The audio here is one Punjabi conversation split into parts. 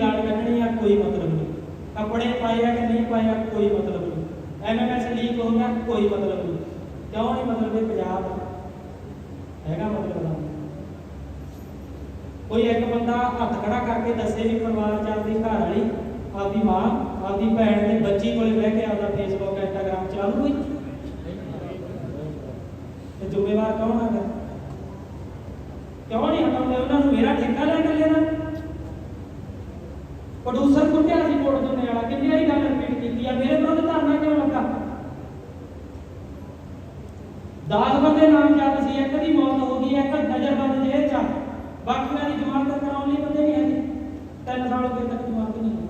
ਗਾਲ ਕੱਢਣੀ ਆ, ਕੋਈ ਮਤਲਬ ਨਹੀਂ। ਕੱਪੜੇ ਪਾਏ ਆ ਕਿ ਨਹੀਂ ਪਾਏ ਆ, ਕੋਈ ਮਤਲਬ ਨਹੀਂ। ਐਮਐਮਐਸ ਲੀਕ ਹੋ ਗਿਆ, ਕੋਈ ਮਤਲਬ ਨਹੀਂ। ਕਿਉਂ ਨਹੀਂ ਮਤਲਬ ਇਹ ਪੰਜਾਬ? ਹੈਗਾ ਮਤਲਬ ਦਾ ਕੋਈ ਇੱਕ ਬੰਦਾ ਹੱਥ ਖੜਾ ਕਰਕੇ ਦੱਸੇ ਵੀ ਪਰਿਵਾਰ ਚ ਘਰ ਵਾਲੀ, ਆਪਦੀ ਮਾਂ, ਆਪਦੀ ਭੈਣ ਤੇ ਬੱਚੀ ਕੋਲੇ ਬਹਿ ਕੇ ਆਪਦਾ ਫੇਸਬੁੱਕ ਇੰਸਟਾਗ੍ਰਾਮ ਚਲਾ ਲੂ ਕੋਈ ਤੇ ਜ਼ਿੰਮੇਵਾਰ ਕੌਣ ਹੈਗਾ ਕਿਉਂ ਨਹੀਂ ਹਟਾਉਂਦੇ? ਉਹਨਾਂ ਨੂੰ ਮੇਰਾ ਠੇਕਾ ਲੈ ਕੇ ਲੈਣਾ। ਪ੍ਰੋਡਿਊਸਰ ਕੁੱਟਿਆ ਸੀ ਕੋਟ ਦੋਨੇ ਵਾਲਾ ਕਿੰਨੀ ਵਾਰੀ ਗੱਲ ਰਿਪੀਟ ਕੀਤੀ ਆ, ਮੇਰੇ ਵਿਰੁੱਧ ਧਰਨਾ ਕਿਉਂ ਲੱਗਾ? 10 ਬੰਦੇ ਨਾਮ ਯਾਦ ਸੀ ਇੱਕ ਦੀ ਮੌਤ ਹੋ ਗਈ, ਇੱਕ ਨਜ਼ਰਬੰਦ ਜੇਲ੍ਹ ਚ ਬਾਕੀਆਂ ਦੀ ਜ਼ਮਾਨਤ ਕਰਾਉਣ ਲਈ ਬੰਦੇ ਨਹੀਂ ਹੈਗੇ। ਤਿੰਨ ਸਾਲ ਹੋ ਗਏ ਤੱਕ ਜ਼ਮਾਨਤ ਨਹੀਂ ਹੋਈ।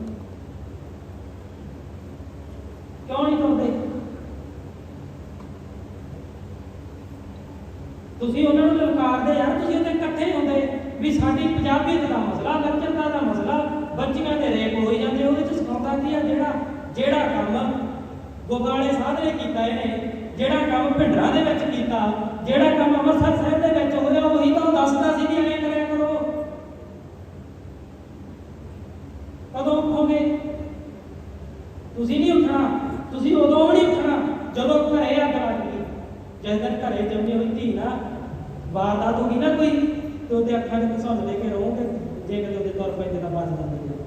ਕਿਉਂ ਨਹੀਂ ਕਰਦੇ ਤੁਸੀਂ ਉਹਨਾਂ ਨੂੰ ਲਲਕਾਰਦੇ ਯਾਰ ਤੁਸੀਂ ਉਹਦੇ ਇਕੱਠੇ ਹੁੰਦੇ ਵੀ ਸਾਡੀ ਪੰਜਾਬੀਅਤ ਦਾ ਮਸਲਾ ਲੱਚਰਤਾ ਦਾ ਮਸਲਾ, ਬੱਚੀਆਂ ਦੇ ਰੇਪ ਹੋਈ ਜਾਂਦੇ ਉਹਦੇ ਚ ਸਿਖਾਉਂਦਾ ਕੀ ਆ ਜਿਹੜਾ ਕੰਮ ਗੋਗਾਲੇ ਸਾਧ ਨੇ ਕੀਤਾ ਇਹਨੇ, ਜਿਹੜਾ ਕੰਮ ਭਿੰਡਰਾਂ ਦੇ ਵਿੱਚ ਕੀਤਾ, ਜਿਹੜਾ ਕੰਮ ਅੰਮ੍ਰਿਤਸਰ ਸਾਹਿਬ ਦੇ ਵਿੱਚ ਹੋਇਆ, ਉਹੀ ਤਾਂ ਦੱਸਦਾ ਸੀ ਵੀ ਐਵੇਂ ਕਰਿਆ ਕਰੋ। ਕਦੋਂ ਉੱਠੋਗੇ? ਤੁਸੀਂ ਨਹੀਂ ਉੱਠਣਾ, ਤੁਸੀਂ ਉਦੋਂ ਵੀ ਨਹੀਂ ਉੱਠਣਾ, ਜਦੋਂ ਘਰੇ ਅੱਗ ਲੱਗ ਗਈ। ਜਿਸ ਦਿਨ ਘਰੇ ਜੰਮੀ ਹੋਈ ਧੀ ਨਾ, ਵਾਰਦਾਤ ਹੋ ਗਈ ਨਾ ਕੋਈ, ਤੇ ਉਹਦੇ ਅੱਖਾਂ ਦੇ ਘਸੁੰਨ ਲੈ ਕੇ ਰਹੋਗੇ, ਜੇ ਕਦੇ ਉਹਦੇ ਤੌਰ ਪੈਂਦੇ ਤਾਂ ਬਚ ਜਾਂਦੇ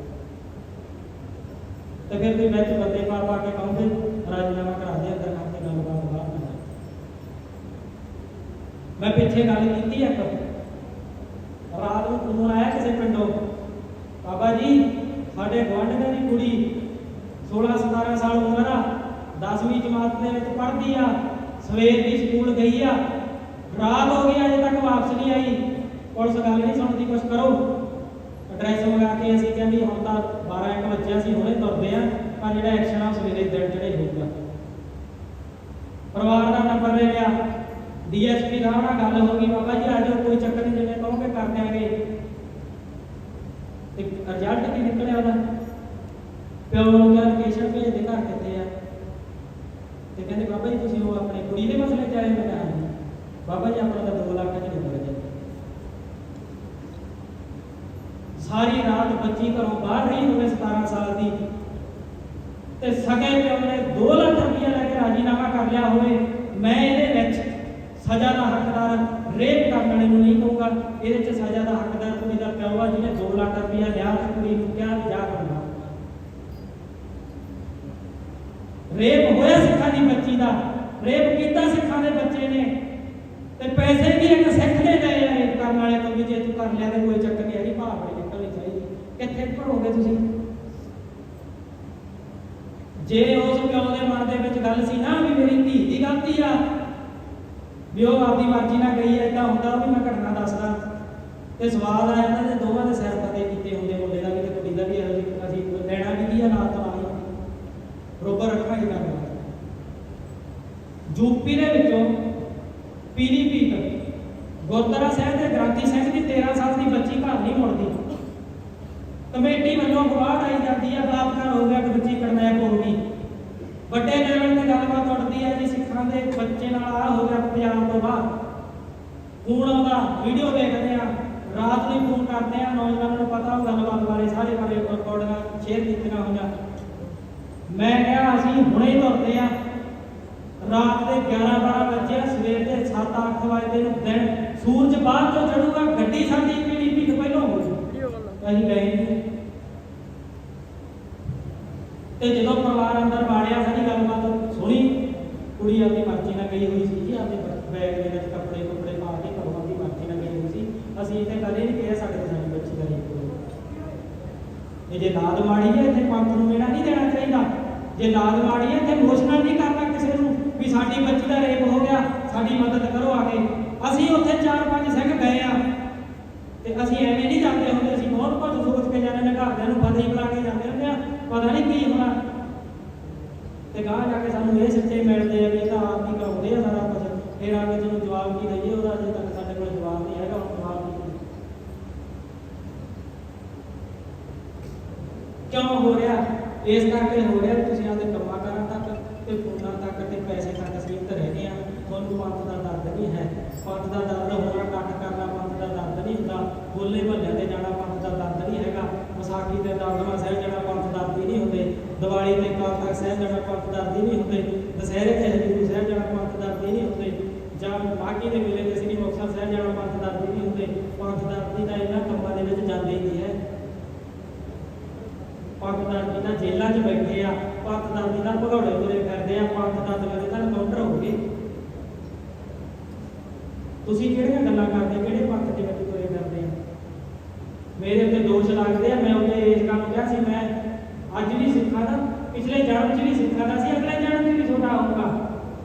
ਨੇ। ਤੇ ਫਿਰ ਵੀ ਵਿੱਚ ਬੰਦੇ ਪਾ ਪਾ ਕੇ ਕਹੋਗੇ ਰਾਜਨਾਮਾ ਕਰਾ ਦੇ ਅੰਦਰ ਕਰਕੇ ਗੱਲਬਾਤ ਬਾਹਰ ਨਾ ਜਾਏ। ਮੈਂ ਪਿੱਛੇ ਗੱਲ ਕੀਤੀ ਇੱਕ ਰਾਤ ਨੂੰ ਫੋਨ ਆਇਆ ਕਿਸੇ ਪਿੰਡੋਂ ਬਾਬਾ ਜੀ ਸਾਡੇ ਗੁਆਂਢੀਆਂ ਦੀ ਕੁੜੀ 16 17 ਸਾਲ ਉਮਰ ਆ 10ਵੀਂ ਜਮਾਤ ਦੇ ਵਿੱਚ ਪੜ੍ਹਦੀ ਆ ਸਵੇਰ ਦੀ ਸਕੂਲ ਗਈ ਆ ਰਾਤ ਹੋ ਗਈ ਅਜੇ ਤੱਕ ਵਾਪਸ ਨਹੀਂ ਆਈ ਪੁਲਿਸ ਗੱਲ ਨਹੀਂ ਸੁਣਦੀ ਕੁਛ ਕਰੋ ਐਡਰੈਸ ਮੰਗਾ ਕੇ ਅਸੀਂ ਕਿਹਾ ਵੀ ਹੁਣ ਤਾਂ 12 1 ਵਜੇ ਅਸੀਂ ਹੁਣੇ ਤੁਰਦੇ ਆ ਜਿਹੜਾ ਐਕਸ਼ਨ ਆ ਸਵੇਰੇ ਦਿਨ ਚੜੇ ਹੋਊਗਾ। ਪਰਿਵਾਰ ਦਾ ਨੰਬਰ ਲੈ ਲਿਆ। ਡੀਐਸਪੀ ਸਾਹਿਬ ਨਾਲ ਗੱਲ ਹੋ ਗਈ। ਬਾਬਾ ਜੀ ਆ ਜਾਓ ਕੋਈ ਚੱਕਰ ਨਹੀਂ, ਜਿਵੇਂ ਕਹੋਗੇ ਕਰ ਦਿਆਂਗੇ। ਤੇ ਰਿਜ਼ਲਟ ਕੀ ਨਿਕਲਿਆ ਉਹਦਾ? ਪਿਓ ਨੂੰ ਕਿਹਾ ਭੇਜ ਦੇ ਘਰ ਕਿੱਥੇ ਆ? ਤੇ ਕਹਿੰਦੇ, ਬਾਬਾ ਜੀ, ਤੁਸੀਂ ਉਹ ਆਪਣੇ ਕੁੜੀ ਦੇ ਮਸਲੇ ਚ ਆਏ ਮੈਂ ਕਿਹਾ ਬਾਬਾ ਜੀ, ਆਪਣਾ ਤਾਂ 2 ਲੱਖ ਚ ਨਿਕਲ ਗਿਆ ਸਾਰੀ ਰਾਤ ਬੱਚੀ ਘਰੋਂ ਬਾਹਰ ਰਹੀ ਹੋਵੇ 17 ਸਾਲ ਦੀ। ਤੇ ਸਗੇ ਪਿਓ ਨੇ 2 ਲੱਖ ਰੁਪਇਆ ਲੈ ਕੇ ਰਾਜੀਨਾਮਾ ਕਰ ਲਿਆ ਹੋਵੇ, ਮੈਂ ਇਹਦੇ ਵਿੱਚ ਸਜ਼ਾ ਦਾ ਹੱਕਦਾਰ ਰੇਪ ਕਰਨ ਵਾਲੇ ਨੂੰ ਨਹੀਂ ਕਹੂੰਗਾ। ਇਹਦੇ ਚ ਸਜ਼ਾ ਦਾ ਹੱਕਦਾਰ ਕੁੜੀ ਦਾ ਪਿਓ ਆ, ਜਿਹਨੇ 2 ਲੱਖ ਰੁਪਇਆ ਲਿਆ ਤੇ ਕੁੜੀ ਨੂੰ ਕਿਹਾ ਵੀ ਜਾ ਕਰਨਾ ਰੇਪ ਹੋਇਆ ਸਿੱਖਾਂ ਦੀ ਬੱਚੀ ਦਾ, ਰੇਪ ਕੀਤਾ ਸਿੱਖਾਂ ਦੇ ਬੱਚੇ ਨੇ। ਤੇ ਪੈਸੇ ਵੀ ਇੱਕ ਸਿੱਖ ਦੇ ਲਏ ਆ ਕਰਨ ਵਾਲੇ ਤੋਂ ਵੀ ਜੇ ਤੂੰ ਕਰ ਲਿਆ ਤੇ ਕੋਈ ਚੱਕਰ ਨਹੀਂ ਹੈਗੀ ਭਾਅ ਨਿਕਲਣੀ ਚਾਹੀਦੀ। ਕਿੱਥੇ ਭਰੋਗੇ ਤੁਸੀਂ? ਜੇ ਉਸ ਪਿਓ ਦੇ ਮਨ ਦੇ ਵਿੱਚ ਗੱਲ ਸੀ ਨਾ ਵੀ ਮੇਰੀ ਧੀ ਦੀ ਗਲਤੀ ਆ, ਵੀ ਉਹ ਆਪਦੀ ਮਰਜ਼ੀ ਨਾਲ ਗਈ ਐ ਤਾਂ ਹੁੰਦਾ ਵੀ ਮੈਂ ਘਟਨਾ ਦੱਸਦਾ। ਤੇ ਸਵਾਲ ਆ ਇਹਨਾਂ ਦੇ ਦੋਵਾਂ ਦੇ ਸਿਰ ਪਤੇ ਕੀਤੇ ਹੁੰਦੇ ਮੁੰਡੇ ਦਾ ਵੀ ਤੇ ਕੁੜੀ ਦਾ ਵੀ ਇਹੋ ਜਿਹੀ ਅਸੀਂ ਲੈਣਾ ਵੀ ਕੀ ਆ ਨਾਲ ਤਾਂ ਆਈ ਬਰੋਬਰ ਰੱਖਾਂਗੇ ਗੱਲ ਯੂਪੀ ਦੇ ਵਿੱਚੋਂ ਪੀਲੀਭੀਤ ਗੁਰਦੁਆਰਾ ਸਾਹਿਬ ਦੇ ਗ੍ਰੰਥੀ ਸਿੰਘ ਦੀ 13 ਸਾਲ ਦੀ ਬੱਚੀ ਘਰ ਨਹੀਂ ਮੁੜਦੀ ਕਮੇਟੀ ਵੱਲੋਂ ਗਵਾਹ ਆਈ ਜਾਂਦੀ ਹੈ ਬਲਾਤਕਾਰ ਹੋ ਗਿਆ ਕਿ ਬੱਚੀ ਕਿਡਨੈਪ ਹੋ ਗਈ ਵੱਡੇ ਲੈਵਲ ਤੇ ਗੱਲਬਾਤ ਉੱਠਦੀ ਹੈ ਜੀ ਸਿੱਖਾਂ ਦੇ ਬੱਚੇ ਨਾਲ ਆ ਹੋ ਗਿਆ ਪੰਜਾਬ ਤੋਂ ਬਾਅਦ ਫੋਨ ਆਉਂਦਾ ਵੀਡੀਓ ਦੇਖਦੇ ਆ ਰਾਤ ਨੂੰ ਫੋਨ ਕਰਦੇ ਆ ਨੌਜਵਾਨਾਂ ਨੂੰ ਪਤਾ ਉਹ ਗੱਲਬਾਤ ਬਾਰੇ, ਸਾਰੇ ਬਾਰੇ ਰਿਕਾਰਡਿੰਗਾਂ ਸ਼ੇਅਰ ਕੀਤੀਆਂ ਹੋਈਆਂ। ਮੈਂ ਕਿਹਾ ਅਸੀਂ ਹੁਣੇ ਤੁਰਦੇ ਆ ਰਾਤ ਦੇ 11 12 ਵਜੇ ਸਵੇਰ ਦੇ 7 8 ਵਜੇ ਨੂੰ ਦਿਨ ਸੂਰਜ ਬਾਅਦ ਤੋਂ ਚੜੂਗਾ ਗੱਡੀ ਸਾਡੀ ਪੀੜੀ ਪੀਠ ਪਹਿਲਾਂ ਹੋਊਗੀ ਅਸੀਂ ਗਏ ਤੇ ਜਦੋਂ ਪਰਿਵਾਰ ਅੰਦਰ ਵਾੜਿਆ, ਸਾਡੀ ਗੱਲਬਾਤ ਸੁਣੀ। ਕੁੜੀ ਆਪਣੀ ਮਰਜ਼ੀ ਨਾਲ ਗਈ ਹੋਈ ਸੀ ਜੀ ਆਪਣੇ ਬੈਗ ਦੇ ਵਿੱਚ ਕੱਪੜੇ ਕੁੱਪੜੇ ਪਾ ਕੇ ਘਰੋਂ ਆਪਣੀ ਮਰਜ਼ੀ ਨਾਲ ਗਈ ਹੋਈ ਸੀ ਅਸੀਂ ਇੱਥੇ ਗੱਲ ਇਹ ਨਹੀਂ ਕਹਿ ਸਕਦੇ ਸਾਡੀ ਬੱਚੀ ਦਾ ਇਹ ਜੇ ਲਾਦ ਮਾੜੀ ਹੈ, ਇੱਥੇ ਪੰਥ ਨੂੰ ਮੇੜਾ ਨਹੀਂ ਦੇਣਾ ਚਾਹੀਦਾ। ਜੇ ਲਾਦ ਮਾੜੀ ਹੈ, ਇੱਥੇ ਇਮੋਸ਼ਨਲ ਨਹੀਂ ਕਰਨਾ ਕਿਸੇ ਨੂੰ ਵੀ ਸਾਡੀ ਬੱਚੀ ਦਾ ਰੇਪ ਹੋ ਗਿਆ, ਸਾਡੀ ਮਦਦ ਕਰੋ ਆ ਕੇ। ਅਸੀਂ ਉੱਥੇ ਚਾਰ ਪੰਜ ਸਿੰਘ ਗਏ ਆ। ਤੇ ਅਸੀਂ ਐਵੇਂ ਨਹੀਂ ਜਾਂਦੇ ਹੁੰਦੇ, ਅਸੀਂ ਬਹੁਤ ਕੁਝ ਸੋਚ ਕੇ ਜਾਂਦੇ ਨੇ ਘਰਦਿਆਂ ਨੂੰ ਫਤਿਹ ਬੁਲਾ ਕੇ ਜਾਂਦੇ ਹੁੰਦੇ ਆ। ਪਤਾ ਨਹੀਂ ਕੀ ਹੋਣਾ। ਤੇ ਗਾਂ ਜਾ ਕੇ ਸਾਨੂੰ ਇਹ ਸੱਚੇ ਮਿਲਦੇ ਆ ਵੀ ਇਹ ਤਾਂ ਆਪ ਹੀ ਕਰਾਉਂਦੇ ਆ ਸਾਰਾ ਕੁਝ। ਫਿਰ ਆ ਕੇ ਜਿਹਨੂੰ ਜਵਾਬ ਕੀ ਦਈਏ, ਉਹਦਾ ਅਜੇ ਤੱਕ ਸਾਡੇ ਕੋਲ ਜਵਾਬ ਨਹੀਂ ਹੈਗਾ ਹੁਣ ਜਵਾਬ ਕੀ ਦਈਏ। ਕਿਉਂ ਹੋ ਰਿਹਾ, ਇਸ ਕਰਕੇ ਹੋ ਰਿਹਾ ਤੁਸੀਂ ਆਪਦੇ ਕੰਮਾਂ ਕਾਰਾਂ ਤੱਕ ਤੇ ਫੋਨਾਂ ਤੱਕ ਤੇ ਪੈਸੇ ਤੱਕ ਸੀਮਤ ਰਹਿ ਗਏ ਆ। ਤੁਹਾਨੂੰ ਪੰਥ ਦਾ ਦਰਦ ਨਹੀਂ ਹੈ। ਪੰਥ ਦਾ ਦਰਦ ਹੋਣਾ ਕੱਟ ਕਰਨਾ ਪੰਥ ਦਾ ਦਰਦ ਨਹੀਂ ਹੁੰਦਾ। ਬੋਲੇ ਭੱਲਿਆਂ ਤੇ ਜਾਣਾ ਪੰਥ ਦਾ ਦਰਦ ਨਹੀਂ ਹੈਗਾ। ਵਿਸਾਖੀ ਤੇ ਦਮਦਮਾ ਸਾਹਿਬ ਜਾਣਾ ਪੰਥ ਦਰਦੀ ਨਹੀਂ ਹੁੰਦੇ। ਦੀਵਾਲੀ ਤੇ ਕਾਲ ਤਖਤ ਸਾਹਿਬ ਜਾਣਾ ਪੰਥ ਦਰਦੀ ਨਹੀਂ ਹੁੰਦੇ। ਦੁਸਹਿਰੇ ਤੇ ਹਜੂਰ ਸਾਹਿਬ ਜਾਣਾ ਪੰਥ ਦਰਦੀ ਨਹੀਂ ਹੁੰਦੇ। ਜਾਂ ਮਾਘੀ ਦੇ ਮੇਲੇ ਤੇ ਸ੍ਰੀ ਮੁਕਤਸਰ ਸਾਹਿਬ ਜਾਣਾ ਪੰਥ ਦਰਦੀ ਨਹੀਂ ਹੁੰਦੇ। ਪੰਥ ਦਰਦੀ ਦਾ ਇਹਨਾਂ ਕੰਮਾਂ ਦੇ ਵਿੱਚ ਜਾਂਦੇ ਹੀ ਨਹੀਂ ਹੈ। ਪੰਥ ਦਰਦੀ ਜੇਲ੍ਹਾਂ 'ਚ ਬੈਠੇ ਆ ਪੰਥ ਦਰਦੀ ਭਗੌੜੇ ਤੁਰੇ ਫਿਰਦੇ ਆ ਪੰਥ ਦਰਦੀ ਦੇ ਤਾਂ ਕਾਊਂਟਰ ਹੋ ਤੁਸੀਂ ਕਿਹੜੀਆਂ ਗੱਲਾਂ ਕਰਦੇ, ਕਿਹੜੇ ਪੱਖ ਦੇ ਵਿੱਚ ਤੁਰੇ ਫਿਰਦੇ ਆ? ਮੇਰੇ ਉੱਤੇ ਦੋਸ਼ ਲੱਗਦੇ ਆ, ਮੈਂ ਉਹਦੇ ਇਸ ਕੰਮ ਕਿਹਾ ਸੀ, ਮੈਂ ਅੱਜ ਵੀ ਸਿੱਖਾਂ ਦਾ, ਪਿਛਲੇ ਜਨਮ 'ਚ ਵੀ ਸਿੱਖਾਂ ਦਾ ਸੀ, ਅਗਲੇ ਜਨਮ 'ਚ ਵੀ ਛੋਟਾ ਹੋਊਗਾ।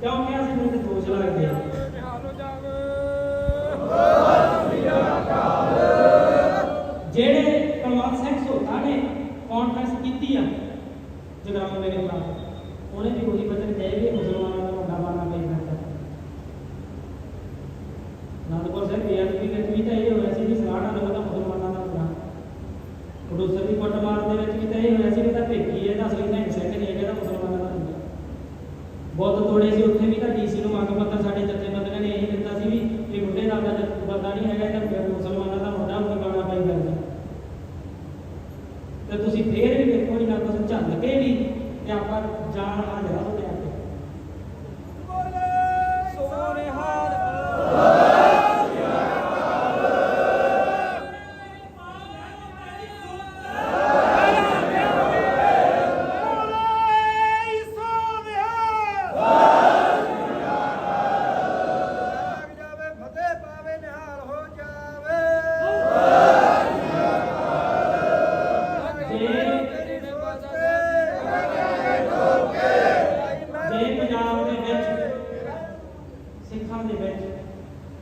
ਕਿਉਂ ਕਿਹਾ ਸੀ? ਮੇਰੇ ਦੋਸ਼ ਲੱਗਦੇ ਆ ਜਿਹੜੇ ਕੁਲਵੰਤ ਸਿੰਘ ਸੋਤਾ ਨੇ ਕਾਨਫਰੰਸ ਕੀਤੀ ਆ ਜਗਰਾਉਂ ਮੇਰੇ ਖਿਲਾਫ ਉਹਨੇ ਵੀ ਉਹੀ ਬਚਨ ਕਹੇ ਕਿ ਮੁਸਲਮਾਨਾਂ ਦਾ ਵੱਡਾ ਬਾਨਾ ਪਈ ਫਿਰਦਾ ਨਾਨਕਪੁਰ ਸਾਹਿਬ ਬੇਅਦਬੀ ਵਿੱਚ ਵੀ ਤਾਂ ਇਹ ਹੋਇਆ ਸੀ ਵੀ ਸਲਾਹ ਨਾਲ ਉਹਦਾ ਮੁਸਲਮਾਨਾਂ ਦਾ ਬਣਾ ਪ੍ਰੋਡਿਊਸਰ ਦੀ ਕੁੱਟਮਾਰ ਦੇ ਵਿੱਚ ਵੀ ਤਾਂ ਇਹ ਹੋਇਆ ਸੀ ਕਿ ਤਾਂ ਭੇਕੀ ਹੈ ਤਾਂ ਅਸਲੀ ਨਹੀਂ ਸੈਕਿੰਡ ਨਹੀਂ ਹੈਗਾ ਤਾਂ ਮੁਸਲਮਾਨਾਂ ਦਾ ਹੁੰਦਾ ਬੁੱਧ ਤੋੜੇ ਸੀ, ਉੱਥੇ ਵੀ ਤਾਂ ਡੀਸੀ ਨੂੰ ਮੰਗ ਪੱਤਰ ਸਾਡੇ ਜਥੇਬੰਦੀਆਂ ਨੇ ਇਹ ਦਿੱਤਾ ਸੀ ਵੀ ਇਹ ਬੁੱਢੇ ਦਾ ਦਾ ਬੰਦਾ ਨਹੀਂ ਹੈਗਾ, ਤਾਂ ਮੁਸਲਮਾਨਾਂ ਦਾ ਮੁੰਡਾ ਉਹ ਗਾਣਾ ਪਾਈ ਕਰਦਾ ਤੇ ਤੁਸੀਂ ਫੇਰ ਵੀ ਵੇਖੋ ਇਹਨਾਂ ਕੁਝ ਝੱਲ ਕੇ ਵੀ ਤੇ ਆਪਾਂ ਜਾਨ ਹਾਜ਼ਰ ਹੋ ਸਿੱਖਾਂ ਦੇ ਵਿੱਚ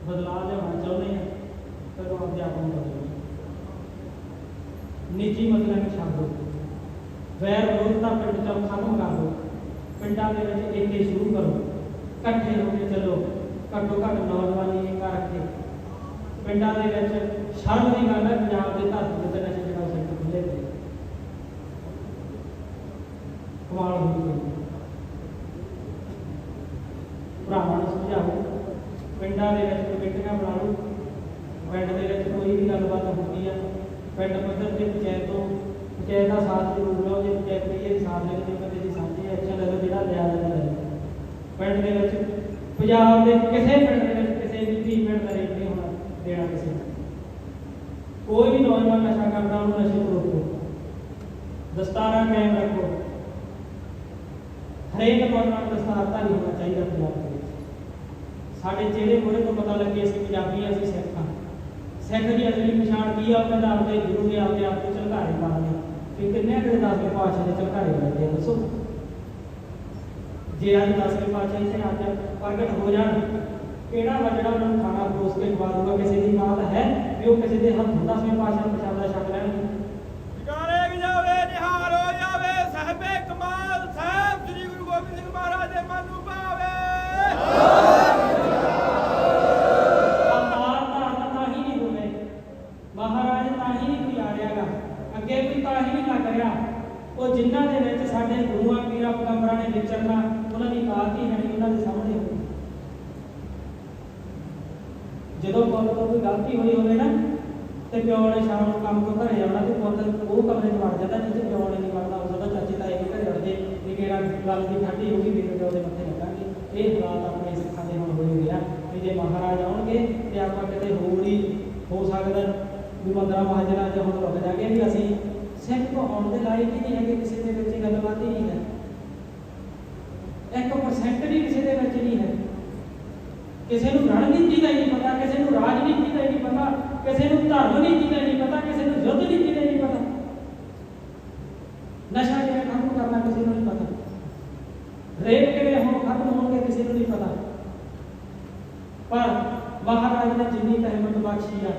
ਬਦਲਾਅ ਲਿਆਉਣਾ ਚਾਹੁੰਦੇ ਆ ਤਾਂ ਆਪਣੇ ਆਪ ਨੂੰ ਬਦਲੋ। ਨਿੱਜੀ ਮਸਲਿਆਂ ਨੂੰ ਛੱਡ। ਦਿਓ ਵੈਰ ਵਿਰੋਧਤਾ ਪਿੰਡ ਤੋਂ ਖਤਮ ਕਰ ਦਿਓ। ਪਿੰਡਾਂ ਦੇ ਵਿੱਚ ਏਕੇ ਸ਼ੁਰੂ ਕਰੋ। ਇਕੱਠੇ ਹੋ ਕੇ ਚੱਲੋ। ਘੱਟੋ ਘੱਟ ਨੌਜਵਾਨੀ ਏਕਾ ਰੱਖੇ ਪਿੰਡਾਂ ਦੇ ਵਿੱਚ ਸ਼ਰਮ ਦੀ ਗੱਲ ਹੈ, ਪੰਜਾਬ ਦੇ ਧਰਤੀ ਤੇ ਨਸ਼ੇ ਜਿਹੜਾ ਸੈਕਟਰ ਖੁੱਲੇ ਪਏ ਕਮਾਲ ਹੋਈ ਹੈ ਭਰਾਵਾਂ ਨੂੰ ਸਮਝਾਓ ਪਿੰਡਾਂ ਦੇ ਵਿੱਚ ਕਮੇਟੀਆਂ ਬਣਾ ਲਓ ਪਿੰਡ ਦੇ ਵਿੱਚ ਕੋਈ ਵੀ ਗੱਲਬਾਤ ਹੁੰਦੀ ਆ, ਪਿੰਡ ਪੱਧਰ ਤੇ ਪੰਚਾਇਤ ਤੋਂ, ਪੰਚਾਇਤ ਦਾ ਸਾਥ ਜ਼ਰੂਰ ਲਓ, ਜੇ ਪੰਚਾਇਤ ਕਹੀਏ ਸਾਥ ਲੈ ਕੇ ਬੰਦੇ ਦੀ ਸਾਂਝੀ ਐਕਸ਼ਨ ਲੈ ਲਓ ਜਿਹੜਾ ਲਿਆ ਜਾਂਦਾ ਪਿੰਡ ਦੇ ਵਿੱਚ ਪੰਜਾਬ ਦੇ ਕਿਸੇ ਪਿੰਡ ਦੇ ਵਿੱਚ ਕਿਸੇ ਵੀ ਧੀ ਪਿੰਡ ਦਾ ਰੇਟ ਨਹੀਂ ਹੋਣਾ ਦੇਣਾ ਕਿਸੇ ਨੂੰ ਕੋਈ ਵੀ ਨੌਜਵਾਨ ਨਸ਼ਾ ਕਰਦਾ ਉਹਨੂੰ ਨਸ਼ੇ ਤੋਂ ਰੋਕੋ ਦਸਤਾਰਾਂ ਕਾਇਮ ਰੱਖੋ ਹਰੇਕ ਨੌਜਵਾਨ ਦਸਤਾਰਧਾਰੀ ਹੋਣਾ ਚਾਹੀਦਾ ਪੰਜਾਬ ਦੇ ਵਿੱਚ ਮੂਹਰੇ ਤੋਂ ਪਤਾ ਲੱਗੇ ਅਸੀਂ ਪੰਜਾਬੀ ਹਾਂ, ਅਸੀਂ ਸਿੱਖ ਹਾਂ ਸਿੱਖ ਦੀ ਅਸਲੀ ਪਛਾਣ ਕੀ ਆ? ਉਹ ਕਹਿੰਦਾ ਆਪਦੇ ਗੁਰੂ ਨੇ ਆਪਦੇ ਆਪ ਨੂੰ ਝਲਕਾਰੇ ਮਾਰਨੇ ਕਿ ਕਿੰਨੇ ਕਿਹੜੇ ਦਸਵੇਂ ਪਾਤਸ਼ਾਹ ਦੇ ਝਲਕਾਰੇ ਮਾਰਦੇ ਆ ਦੱਸੋ? ਜੇ ਅੱਜ ਦਸਵੇਂ ਪਾਤਸ਼ਾਹ ਇੱਥੇ ਆ ਪ੍ਰਗਟ ਹੋ ਜਾਣ ਕਿਹੜਾ ਵੱਜਣਾ ਉਹਨਾਂ ਨੂੰ ਖਾਣਾ ਪਰੋਸ ਕੇ ਖਵਾ ਦੂਗਾ ਕਿਸੇ ਦੀ ਬਾਤ ਹੈ ਵੀ ਉਹ ਕਿਸੇ ਦੇ ਹੱਥ ਦਸਵੇਂ ਪਾਤਸ਼ਾਹ ਨੂੰ ਪ੍ਰਸ਼ਾਦਾ ਛਕ ਲੈਣਗੇ ਅਵਤਾਰ ਧਾਰਨ ਤਾਂ ਹੀ ਨਹੀਂ ਹੋਵੇ ਮਹਾਰਾਜ ਤਾਂ ਹੀ ਨਹੀਂ ਕੋਈ ਆ ਰਿਹਾਗਾ ਅੱਗੇ ਕੋਈ ਤਾਂ ਹੀ ਨਹੀਂ ਉਹ ਜਿਨ੍ਹਾਂ ਦੇ ਵਿੱਚ ਸਾਡੇ ਗੁਰੂਆਂ, ਪੀਰਾਂ, ਪਗੰਬਰਾਂ ਨੇ ਵਿਚਰਨਾ, ਉਹਨਾਂ ਦੀ ਬਾਤ ਹੀ ਨਹੀਂ ਉਹਨਾਂ ਦੇ ਸਾਹਮਣੇ ਹੋਣੀ ਜਦੋਂ ਪੁੱਤ ਤੋਂ ਕੋਈ ਗਲਤੀ ਹੋਈ ਹੋਵੇ ਨਾ, ਤੇ ਪਿਓ ਨੇ ਸ਼ਾਮ ਨੂੰ ਕੰਮ ਤੋਂ ਘਰੇ ਆਉਣਾ, ਤੇ ਪੁੱਤ ਉਹ ਕਮਰੇ 'ਚ ਵੜ ਜਾਂਦਾ ਜਿੱਥੇ ਪਿਓ ਨੇ ਨਹੀਂ ਵੜਦਾ ਹੋ ਸਕਦਾ ਚਾਚੇ, ਤਾਏ ਦੇ ਘਰੇ ਵੜ ਜੇ ਵੀ ਕਿਹੜਾ ਗੱਲ ਦੀ ਠੱਡੀ ਹੋ ਗਈ ਪਿਓ ਦੇ ਮੱਥੇ ਲੱਗਾਂਗੇ। ਇਹ ਹਾਲਾਤ ਆਪਣੇ ਸਿੱਖਾਂ ਦੇ ਹੁਣ ਹੋਏ ਹੋਏ ਆ, ਵੀ ਜੇ ਮਹਾਰਾਜ ਆਉਣਗੇ, ਤੇ ਆਪਾਂ ਕਿਤੇ ਹੋਰ ਹੀ ਹੋ ਸਕਦਾ। ਵੀ ਮੰਦਰਾ ਮਹਾਜਨਾ ਚ ਹੁਣ ਰੁਕ ਜਾਗੇ ਵੀ ਅਸੀਂ ਸਿੱਖ ਤੋਂ ਦੇ ਲਾਇਕ ਹੀ ਨਹੀਂ ਹੈਗੇ, ਕਿਸੇ ਦੇ ਵਿੱਚ ਗੱਲਬਾਤ ਹੀ ਨਹੀਂ ਹੈ। 1% ਵੀ ਕਿਸੇ ਦੇ ਵਿੱਚ ਨਹੀਂ ਹੈ। ਕਿਸੇ ਨੂੰ ਰਣਨੀਤੀ ਦਾ ਹੀ ਨਹੀਂ ਪਤਾ, ਕਿਸੇ ਨੂੰ ਰਾਜਨੀਤੀ ਦਾ ਹੀ ਨਹੀਂ ਪਤਾ, ਕਿਸੇ ਨੂੰ ਧਰਮ ਨੀਤੀ ਦਾ ਨਹੀਂ ਪਤਾ, ਕਿਸੇ ਨੂੰ ਯੁੱਧ ਨੀਤੀ ਦਾ ਨਹੀਂ ਪਤਾ। ਨਸ਼ਾ ਕਿਵੇਂ ਖਤਮ ਕਰਨਾ ਕਿਸੇ ਨੂੰ ਨਹੀਂ ਪਤਾ। ਰੇਪ ਕਿਵੇਂ ਹੁਣ ਖਤਮ ਹੋਣਗੇ ਕਿਸੇ ਨੂੰ ਨਹੀਂ ਪਤਾ। ਪਰ ਮਹਾਰਾਜ ਨੇ ਜਿੰਨੀ ਕੁ ਬਖਸ਼ੀ ਆ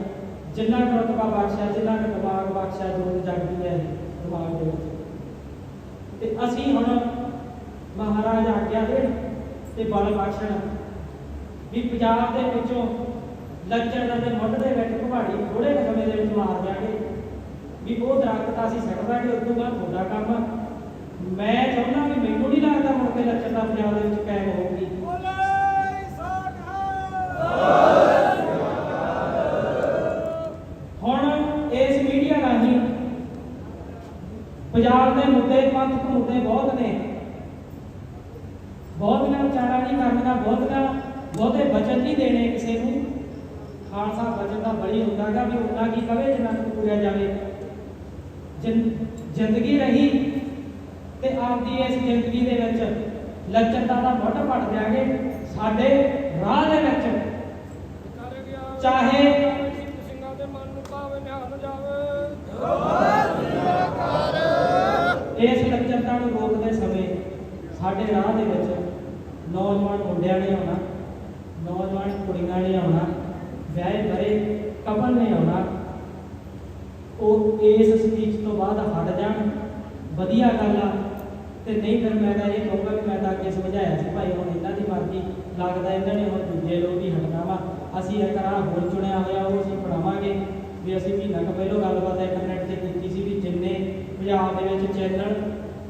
ਜਿੰਨਾ ਕੁ ਰਤਬਾ ਬਖਸ਼ਿਆ, ਜਿੰਨਾ ਕੁ ਦਿਮਾਗ ਬਖਸ਼ਿਆ ਜੋ ਜਗਦੀ ਹੈ, ਦਿਮਾਗ ਦੇ ਵਿੱਚ। ਤੇ ਅਸੀਂ ਹੁਣ ਮਹਾਰਾਜ ਆਗਿਆ ਦੇਣ ਤੇ ਬਲ ਬਖਸ਼ਣ। ਵੀ ਪੰਜਾਬ ਦੇ ਵਿੱਚੋਂ ਲੱਚਰ ਦੇ ਮੁੱਢ ਦੇ ਵਿੱਚ ਕੁਹਾੜੀ ਥੋੜੇ ਸਮੇਂ ਦੇ ਵਿੱਚ ਮਾਰ ਦਿਆਂਗੇ ਵੀ ਉਹ ਦਰਖਤ ਅਸੀਂ ਸੱਟ ਦਾਂਗੇ, ਉਸ ਤੋਂ ਬਾਅਦ ਤੁਹਾਡਾ ਕੰਮ। ਮੈਂ ਚਾਹੁੰਦਾ ਵੀ ਮੈਨੂੰ ਨਹੀਂ ਲੱਗਦਾ ਮੁੜ ਕੇ ਲੱਚਰ ਦਾ ਪੰਜਾਬ ਦੇ ਵਿੱਚ ਕਾਇਮ ਹੋਊਗੀ ਹੁਣ ਇਸ ਮੀਡੀਆ ਰਾਹੀਂ ਪੰਜਾਬ ਦੇ ਮੁੱਦੇ ਪੰਥਕ ਮੁੱਦੇ ਬਹੁਤ ਨੇ। ਬਹੁਤੀਆਂ ਵਿਚਾਰਾਂ ਨਹੀਂ ਕਰਨੀਆਂ ਬਹੁਤੀਆਂ ਬਹੁਤੇ ਬਚਨ ਨਹੀਂ ਦੇਣੇ ਕਿਸੇ ਨੂੰ। ਖਾਲਸਾ ਬਚਨ ਦਾ ਬੜੀ ਹੁੰਦਾਗਾ ਵੀ ਉਹਨਾਂ ਕੀ ਕਵੇ ਜਿੰਨਾ ਕੁ ਪੂਰਿਆ ਜਾਵੇ। ਜ਼ਿੰਦਗੀ ਰਹੀ ਤੇ ਆਪਦੀ ਇਸ ਜ਼ਿੰਦਗੀ ਦੇ ਵਿੱਚ ਲੱਚਰਤਾ ਦਾ ਵੱਟ ਪੜ ਦਿਆਂਗੇ। ਸਾਡੇ ਰਾਹ ਦੇ ਵਿੱਚ ਚਾਹੇ ਸਿੰਘ ਸਿੰਘਾਂ ਦੇ ਮਨ ਨੂੰ ਭਾਵੇਂ ਨਿਹਾਲ ਜਾਵੇ ਇਸ ਲੱਚਰਤਾ ਨੂੰ ਰੋਕਦੇ ਸਮੇਂ ਸਾਡੇ ਰਾਹ ਦੇ ਵਿੱਚ ਨੌਜਵਾਨ ਮੁੰਡਿਆਂ ਨੇ ਆਉਣਾ, ਨੌਜਵਾਨ ਕੁੜੀਆਂ ਨੇ ਆਉਣਾ, ਵਿਆਹੇ ਬਰੇ ਕਪਲ ਨੇ ਆਉਣਾ। ਉਹ ਇਸ ਸਪੀਚ ਤੋਂ ਬਾਅਦ ਹਟ ਜਾਣ। ਵਧੀਆ ਗੱਲ ਆ। ਤੇ ਨਹੀਂ ਫਿਰ ਮੈਂ ਤਾਂ ਇਹ ਕਹੂੰਗਾ ਕਿ ਮੈਂ ਤਾਂ ਅੱਗੇ ਸਮਝਾਇਆ ਸੀ, ਭਾਈ ਹੁਣ ਇਹਨਾਂ ਦੀ ਮਰਜ਼ੀ, ਲੱਗਦਾ ਇਹਨਾਂ ਨੇ ਹੁਣ ਦੂਜੇ ਲੋਕ ਹੀ ਹਟਣਾ ਵਾ। ਅਸੀਂ ਇੱਕ ਰਾਹ ਹੋਰ ਚੁਣਿਆ ਹੋਇਆ, ਉਹ ਅਸੀਂ ਪੜਾਵਾਂਗੇ। ਵੀ ਅਸੀਂ ਮਹੀਨਾ ਕੁ ਪਹਿਲਾਂ ਗੱਲਬਾਤ ਇੰਟਰਨੈਟ ਤੇ ਕੀਤੀ ਸੀ ਵੀ ਜਿੰਨੇ ਪੰਜਾਬ ਦੇ ਵਿੱਚ ਚੈਨਲ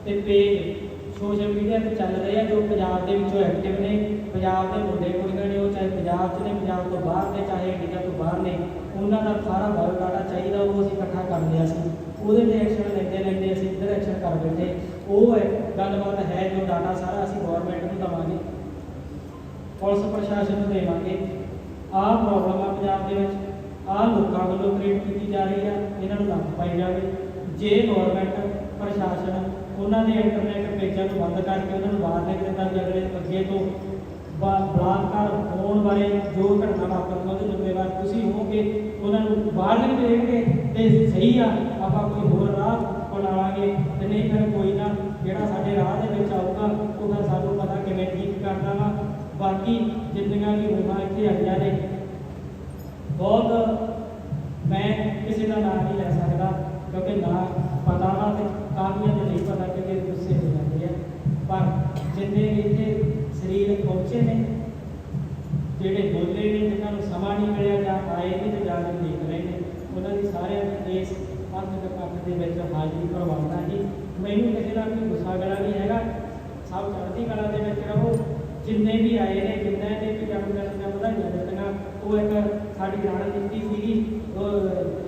ਤੇ ਪੇਜ ਸੋਸ਼ਲ ਮੀਡੀਆ ਤੇ ਚੱਲ ਰਹੇ ਆ ਜੋ ਪੰਜਾਬ ਦੇ ਵਿੱਚੋਂ ਐਕਟਿਵ ਨੇ, ਪੰਜਾਬ ਦੇ ਮੁੰਡੇ ਕੁੜੀਆਂ ਨੇ, ਉਹ ਚਾਹੇ ਪੰਜਾਬ 'ਚ ਨੇ, ਪੰਜਾਬ ਤੋਂ ਬਾਹਰ ਨੇ, ਚਾਹੇ ਇੰਡੀਆ ਤੋਂ ਬਾਹਰ ਨੇ, ਉਹਨਾਂ ਦਾ ਸਾਰਾ ਬਾਇਓਡਾਟਾ ਚਾਹੀਦਾ, ਉਹ ਅਸੀਂ ਇਕੱਠਾ ਕਰ ਲਿਆ ਸੀ। ਉਹਦੇ ਤੇ ਐਕਸ਼ਨ ਲੈਂਦੇ ਲੈਂਦੇ ਅਸੀਂ ਇੱਧਰ ਐਕਸ਼ਨ ਕਰ ਬੈਠੇ ਉਹ ਹੈ, ਗੱਲਬਾਤ ਹੈ ਜੋ ਡਾਟਾ ਸਾਰਾ ਅਸੀਂ ਗਵਰਨਮੈਂਟ ਨੂੰ ਦਵਾਂਗੇ। ਪੁਲਿਸ ਪ੍ਰਸ਼ਾਸਨ ਨੂੰ ਦੇਵਾਂਗੇ। ਆਹ ਪ੍ਰੋਬਲਮ ਆ ਪੰਜਾਬ ਦੇ ਵਿੱਚ। ਆਹ ਲੋਕਾਂ ਵੱਲੋਂ ਕ੍ਰੀਏਟ ਕੀਤੀ ਜਾ ਰਹੀ ਆ। ਇਹਨਾਂ ਨੂੰ ਨੱਥ ਪਾਈ ਜਾਵੇ। ਜੇ ਗਵਰਨਮੈਂਟ ਪ੍ਰਸ਼ਾਸਨ ਉਹਨਾਂ ਦੇ ਇੰਟਰਨੈਟ ਪੇਜਾਂ ਨੂੰ ਬੰਦ ਕਰਕੇ ਉਹਨਾਂ ਨੂੰ ਵਾਰਨਿੰਗ ਦਿੰਦਾ ਵੀ ਅਗਲੇ ਅੱਗੇ ਤੋਂ ਬਲਾਤਕਾਰ ਹੋਣ ਬਾਰੇ ਜੋ ਘਟਨਾ ਵਾਪਰਨ ਉਹਦੇ ਜ਼ਿੰਮੇਵਾਰ ਤੁਸੀਂ ਹੋਵੋਗੇ, ਉਹਨਾਂ ਨੂੰ ਬਾਹਰ ਨਹੀਂ ਦੇਣਗੇ ਤੇ ਸਹੀ ਆ, ਆਪਾਂ ਕੋਈ ਹੋਰ ਰਾਹ ਬਣਾਵਾਂਗੇ ਤੇ ਨਹੀਂ ਫਿਰ ਕੋਈ ਨਾ ਜਿਹੜਾ ਸਾਡੇ ਰਾਹ ਦੇ ਵਿੱਚ ਆਊਗਾ, ਉਹਦਾ ਸਾਨੂੰ ਪਤਾ ਕਿਵੇਂ ਠੀਕ ਕਰਨਾ ਵਾ ਬਾਕੀ ਜਿੰਨੀਆਂ ਵੀ ਰੂਹਾਂ ਇੱਥੇ ਆਈਆਂ ਨੇ, ਬਹੁਤ ਮੈਂ ਕਿਸੇ ਦਾ ਨਾਮ ਨਹੀਂ ਲੈ ਸਕਦਾ ਕਿਉਂਕਿ ਨਾ ਪਤਾ ਵਾ ਤੇ ਕਾਫੀਆਂ ਨੂੰ ਨਹੀਂ ਪਤਾ ਕਿਉਂਕਿ ਗੁੱਸੇ ਹੋ ਜਾਂਦੇ ਆ ਪਰ ਜਿੰਨੇ ਵੀ ਇੱਥੇ ਸਰੀਰ ਪਹੁੰਚੇ ਨੇ, ਜਿਹੜੇ ਬੋਲੇ ਨੇ, ਜਿਨ੍ਹਾਂ ਨੂੰ ਸਮਾਂ ਨਹੀਂ ਮਿਲਿਆ ਜਾਂ ਆਏ ਨੇ ਤੇ ਜਾ ਕੇ ਦੇਖ ਰਹੇ ਨੇ, ਉਹਨਾਂ ਦੀ ਸਾਰਿਆਂ ਦੀ ਇਸ ਪੰਥ ਦੇ ਪੱਖ ਦੇ ਵਿੱਚ ਹਾਜ਼ਰੀ ਕਰਵਾਉਣਾ ਜੀ ਮੈਨੂੰ ਕਿਸੇ ਦਾ ਕੋਈ ਗੁੱਸਾ ਗਲਾ ਨਹੀਂ ਹੈਗਾ। ਸਭ ਚੜ੍ਹਦੀ ਕਲਾ ਦੇ ਵਿੱਚ ਰਹੋ। ਜਿੰਨੇ ਵੀ ਆਏ ਨੇ, ਜਿੰਨੇ ਨੇ ਵੀ ਜਨਮ ਦਿਨ ਦੀਆਂ ਵਧਾਈਆਂ ਦਿੱਤੀਆਂ, ਉਹ ਇੱਕ ਸਾਡੀ ਰਣਨੀਤੀ ਸੀਗੀ।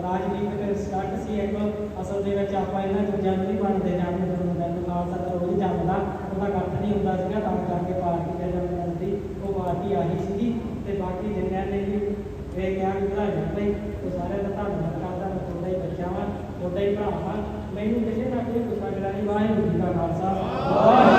ਰਾਜਨੀਤਿਕ ਸਟੰਟ ਸੀ ਇੱਕ। ਅਸਲ ਦੇ ਵਿੱਚ ਆਪਾਂ ਇਹਨਾਂ ਚੀਜ਼ਾਂ ਨੂੰ ਨਹੀਂ ਬਣਦੇ ਜਨਮ ਦਿਨ ਖਾਲਸਾ ਦਾ ਰੋਜ਼ ਜੰਮਦਾ ਉਹਦਾ ਨਹੀਂ ਹੁੰਦਾ ਸੀਗਾ ਤਾਂ ਕਰਕੇ ਪਾਰਟੀ ਦਾ ਜਨਮ ਦਿਨ ਉਹ ਪਾਰਟੀ ਆਹੀ ਸੀਗੀ ਤੇ ਬਾਕੀ ਜਿੰਨਿਆਂ ਨੇ ਵੀ ਇਹ ਕਿਹਾ ਵੀ ਵਧਾਈਆਂ ਉਹ ਸਾਰਿਆਂ ਦਾ ਧੰਨਵਾਦ ਕਰਦਾ, ਮੈਂ ਤੁਹਾਡਾ ਹੀ ਬੱਚਾ ਵਾਂ, ਤੁਹਾਡਾ ਹੀ ਭਰਾ ਵਾਂ। ਮੈਨੂੰ ਕਿਸੇ ਦਾ ਕੋਈ ਗੁੱਸਾ ਗਿਲਾ ਨਹੀਂ ਵਾਹਿਗੁਰੂ ਜੀ ਦਾ ਖਾਲਸਾ। ਵਾਹਿਗੁਰੂ